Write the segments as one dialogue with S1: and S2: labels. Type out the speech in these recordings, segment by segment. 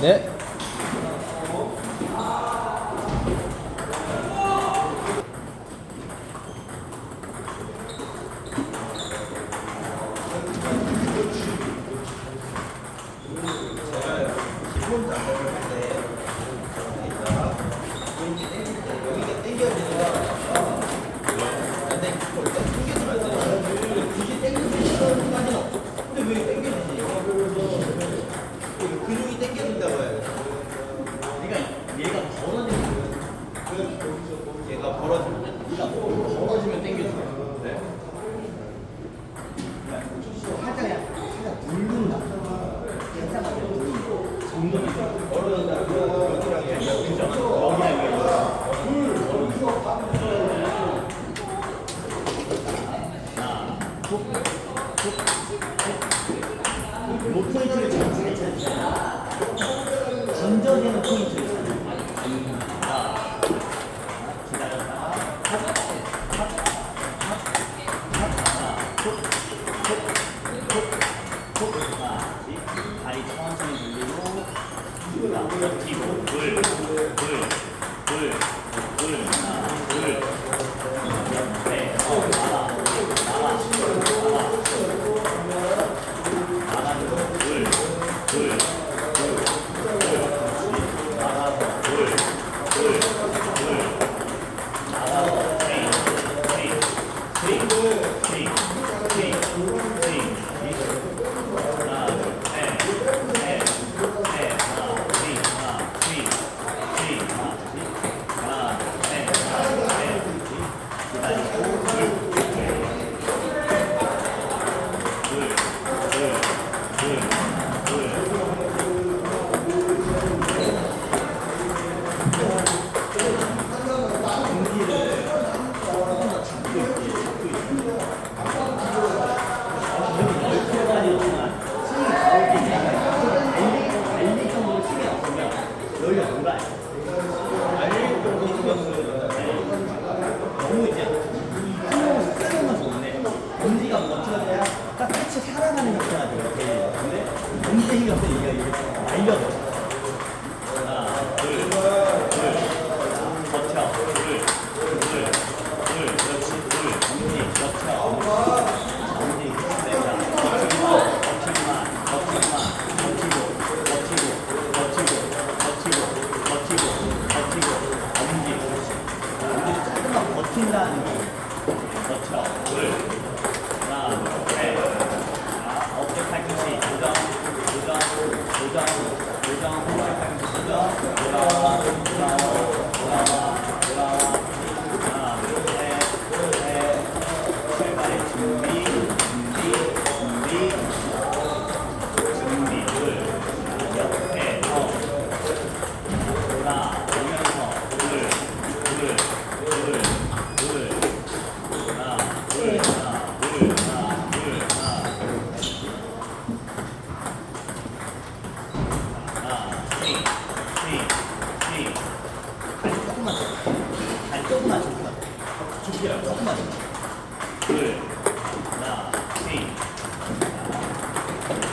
S1: 네.
S2: 동물이 어려운 날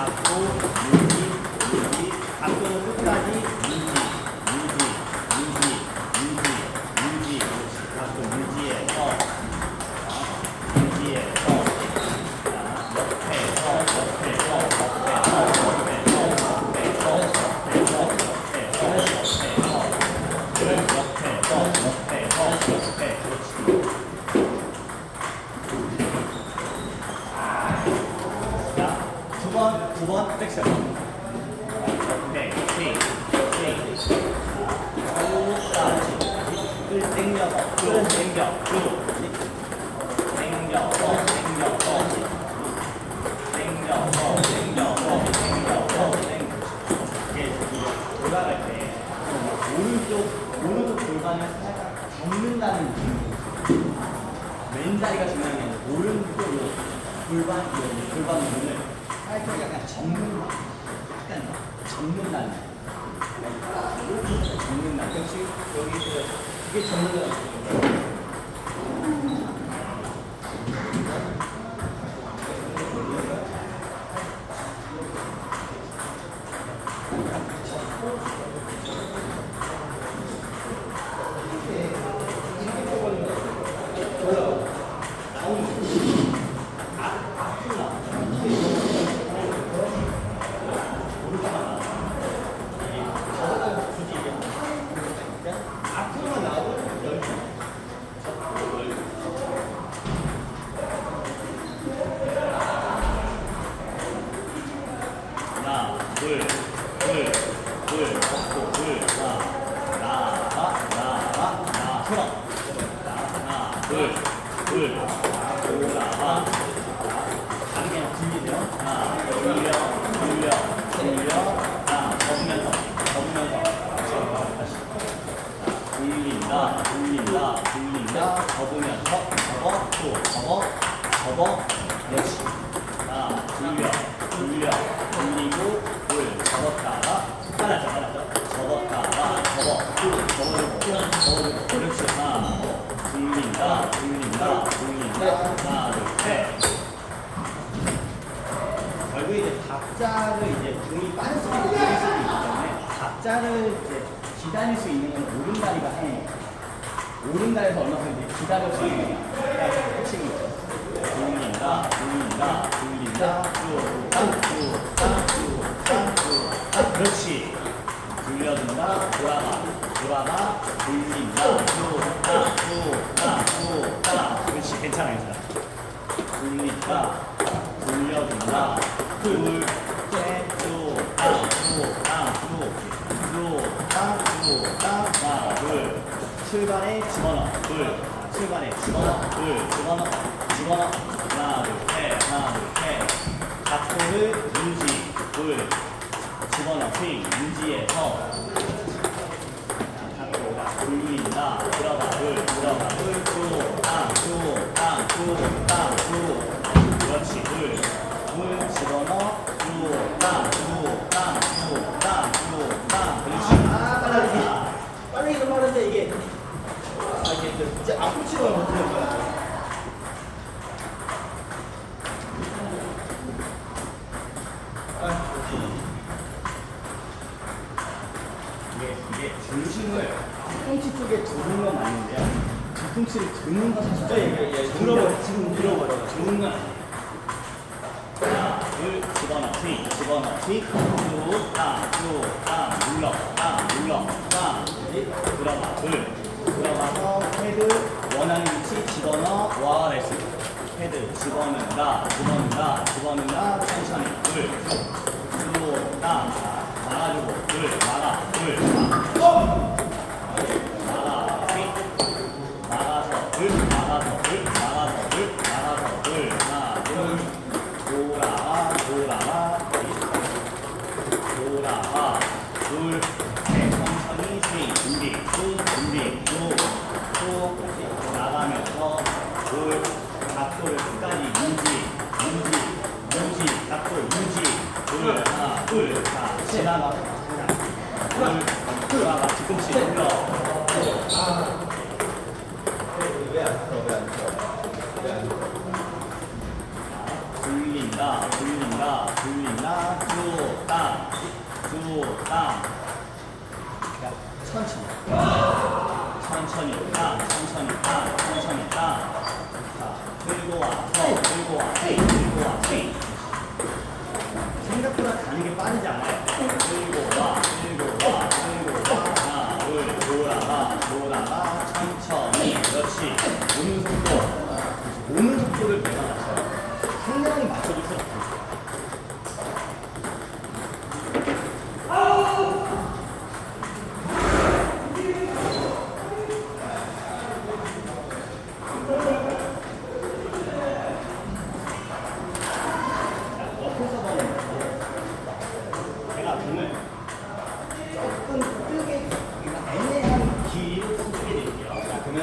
S2: আত্ম আত্মনবতাদি 왼다리가 중요한 게 아니라 오른쪽으로 골반 이런 골반 부분을 살짝 약간 접는다. 약간 접는다는. 네. 접는다. 그렇지? 여기 있어요. 이게 접는다. 접어, 그렇지. 하나, 돌려, 돌려, 돌리고, 돌, 접었다가, 하나죠, 하나죠. 접었다가, 접어, 또, 접어주고, 접어주고, 그렇지. 하나, 돌린다, 돌린다, 돌린다, 하나, 둘, 셋. 결국에 이제 박자를 이제 등이 수도 있고 느릴 수도 있기 때문에 박자를 이제 기다릴 수 있는 건 오른다리가 해. 오른다리에서 얼마큼 이제 기다릴 수 있느냐가 핵심이죠. 돌린다, 돌린다, 돌린다, 쭉, 딱, 쭉, 딱, 쭉, 딱, 쭉, 딱. 그렇지. 돌려준다, 돌아가, 돌아가, 돌린다, 쭉, 딱, 쭉, 딱, 쭉, 딱. 그렇지. 괜찮아, 괜찮아. 돌린다, 돌려준다, 둘, 셋, 쭉, 딱, 쭉, 딱, 쭉, 쭉, 딱, 쭉, 딱, 하나, 둘, 출발에 집어넣어, 둘, 출발에 집어넣어, 둘, 집어넣어, 집어넣어, 하나, 둘, 셋, 하나, 둘, 셋, 각도를 유지, 둘, 집어넣어, 스윙, 유지해서, 각도가 돌린다, 들어가, 둘, 들어가, 둘, 쭉, 딱, 쭉, 딱, 쭉, 딱, 쭉, 뒤꿈치를 드는 건 사실
S1: 예, 예, 예.
S2: 들어버려.
S1: 지금
S2: 건 아니에요. 하나, 둘, 집어넣어, 스윙, 집어넣어, 스윙, 쭉, 딱, 쭉, 딱, 눌러, 딱, 눌러, 딱, 들어가, 둘, 들어가서 헤드, 원하는 위치 집어넣어, 와, 레스. 헤드, 집어넣는다, 집어넣는다, 집어넣는다, 천천히, 둘, 쭉, 딱, 막아주고, 둘, 막아, 둘, 막. 막아, 스윙. 나가서 둘, 나가서 둘, 나가서 둘, 나가서 둘, 하나, 둘, 돌아와, 돌아와, 돌아와, 둘, 셋, 천천히 스윙, 준비, 쭉, 준비, 쭉, 쭉, 나가면서 둘, 각도를 끝까지 유지, 유지, 유지, 각도 유지, 둘, 하나, 둘, 자, 지나가, 둘, 돌아가, 뒤꿈치 눌러.
S1: 왜안 들어? 왜안 들어? 왜안 들어?
S2: 돌린다, 돌린다, 돌린다, 쭉, 땅, 쭉,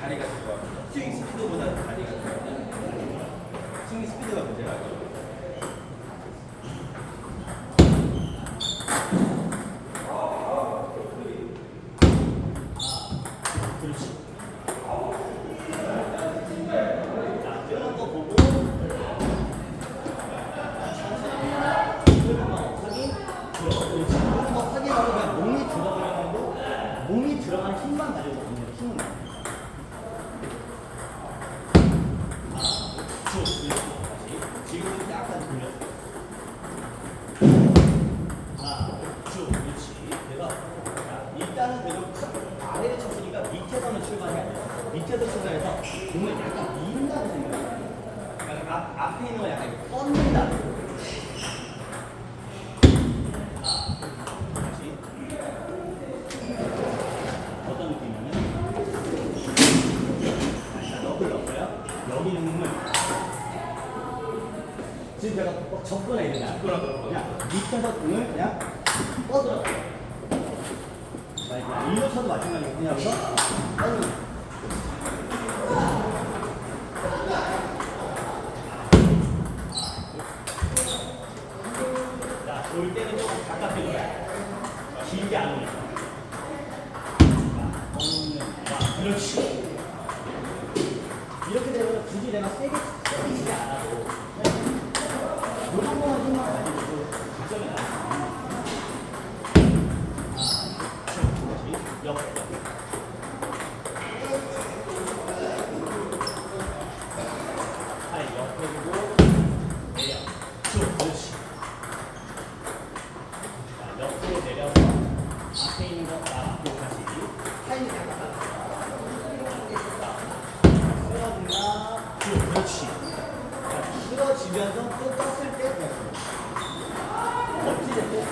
S1: 다리가
S2: 들어갑니다. 스윙 스피드보다
S1: ชี้ยันเนี่ย
S2: 또 떴을 때 어찌됐든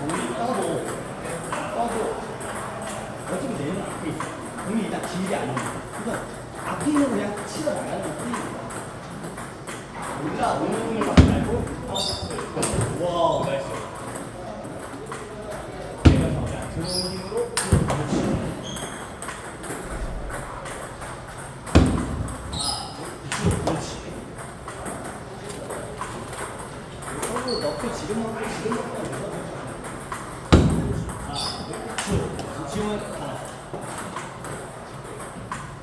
S2: 공이 떠도 떠도 어차피 내는 앞에 있어 공이 일단 길게 안 오는 그래서 앞에 있는 거 그냥 치러 나가는 거 뿐입니다 올라오는 공을 막 말고 와 나이스 내가 정말 들어온 힘으로 그렇지 그렇지. 서로 넣고 지금 넣고 지금 넣고 하면서 아, 주. 지금은 하나.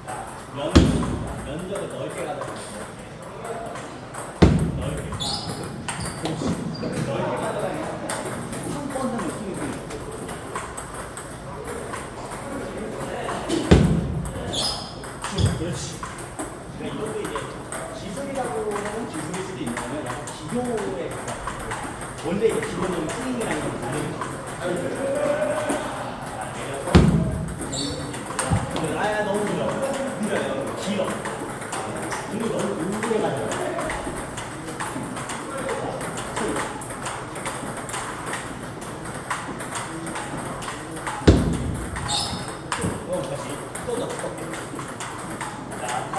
S2: 자, 면, 면적을 넓게 가다. 넓게.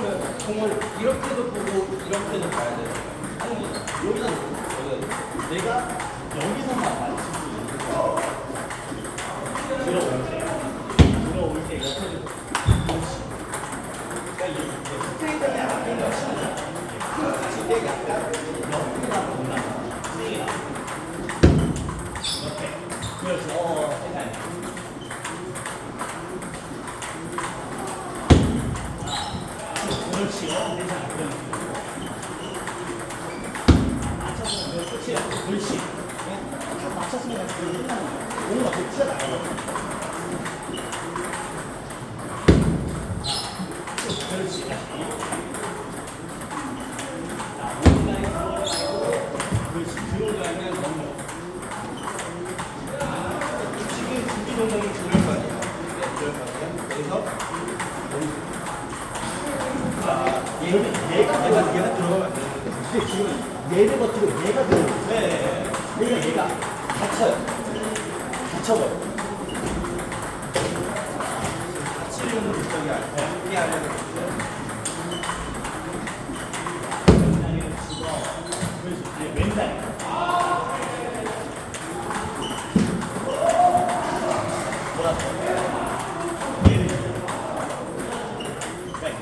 S2: 그러면
S1: 공을 이렇게도 보고 이렇게도 봐야 돼.
S2: 아니, 여기다 놓고. 내가 여기서만 맞출 수 있는 거. 들어올 때. 들어올 때. 그렇지. 그러니까 이게 스트레이트가 약간 치는 때 약간 옆이나
S1: 아니야. 여기서
S2: 자, 얘는 얘가
S1: 얘가
S2: 들어가.
S1: 얘가 들어가면 안 되는 거지.
S2: 근데 지금 얘를 버티고 얘가 들어오고.
S1: 네.
S2: 그러니까 얘가 다쳐요. 다쳐버려.
S1: 다치려는 목적이 아니야. 이게 아니라
S2: 왼다리를 집어. 그렇지. 아니, 왼다리. 돌아서.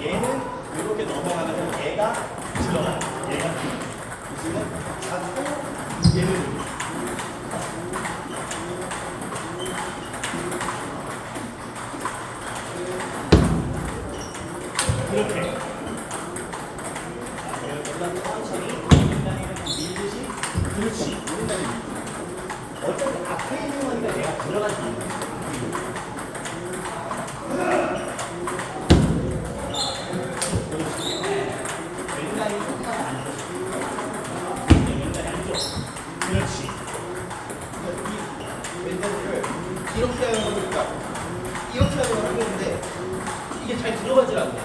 S2: 얘는. 이렇게 넘어가면서 얘가 들어가. 얘가 잡고 얘는 앞에 있는 거니까 내가 거야. 그렇지. 네.
S1: 왼다리를 이렇게 하는 거니까 이렇게 하는 걸 하겠는데 이게 잘 들어가질 않네.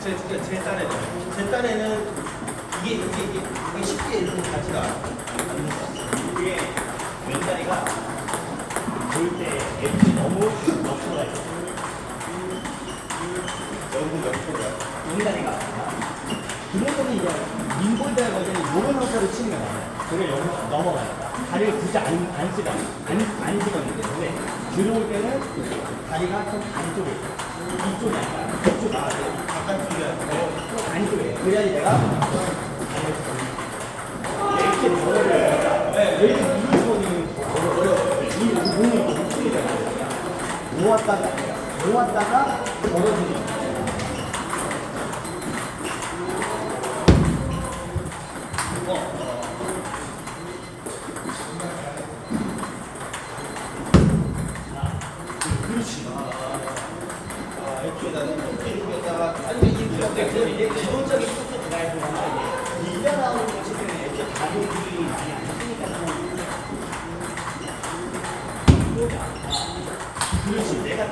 S1: 제, 제, 제 딴에는. 제 딴에는 이게, 이게, 이게, 이게 쉽게 이렇게 가지가 않는 것 같아요.
S2: 이게 와. 볼때 앱이 너무 너프가 있어.
S1: 너무 너프가.
S2: 용단이가. 그런 거는 이제 민골대 버전이 요런 형태로 치는 게 많아요. 그게 너무 넘어가요. 다리를 굳이 안, 안 쓰면, 안, 안 찍었는데. 근데 들어올 때는 다리가 좀 안쪽에 이쪽이 아니라 이쪽
S1: 나와서 약간 뒤에 네,
S2: 좀 안쪽에. 그래야지 내가 네,
S1: 이렇게 들어오는
S2: ಮೂವತ್ತ ಮೂವತ್ತರ ಕೊಡೋದಿಲ್ಲ 기본적인 포트 드라이브가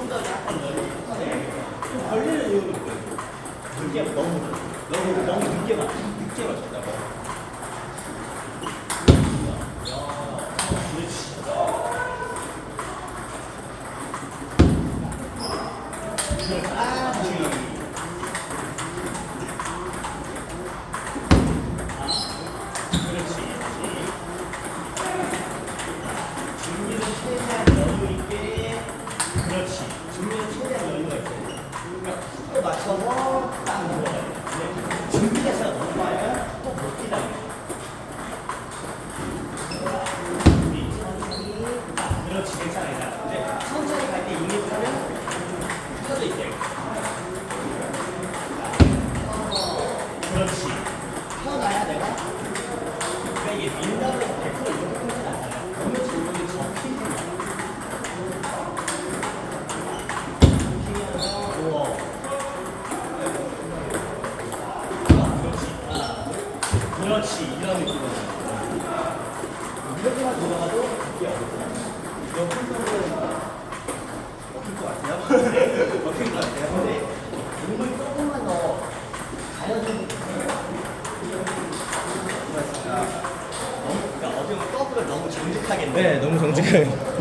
S1: 성격이 약간 예민해서 좀 걸리는 이유는 뭐예요? 늦게 너무 너무 너무 늦게 맞 늦게 맞췄다고. 할 때 익는 하면 터져 있대
S2: 요.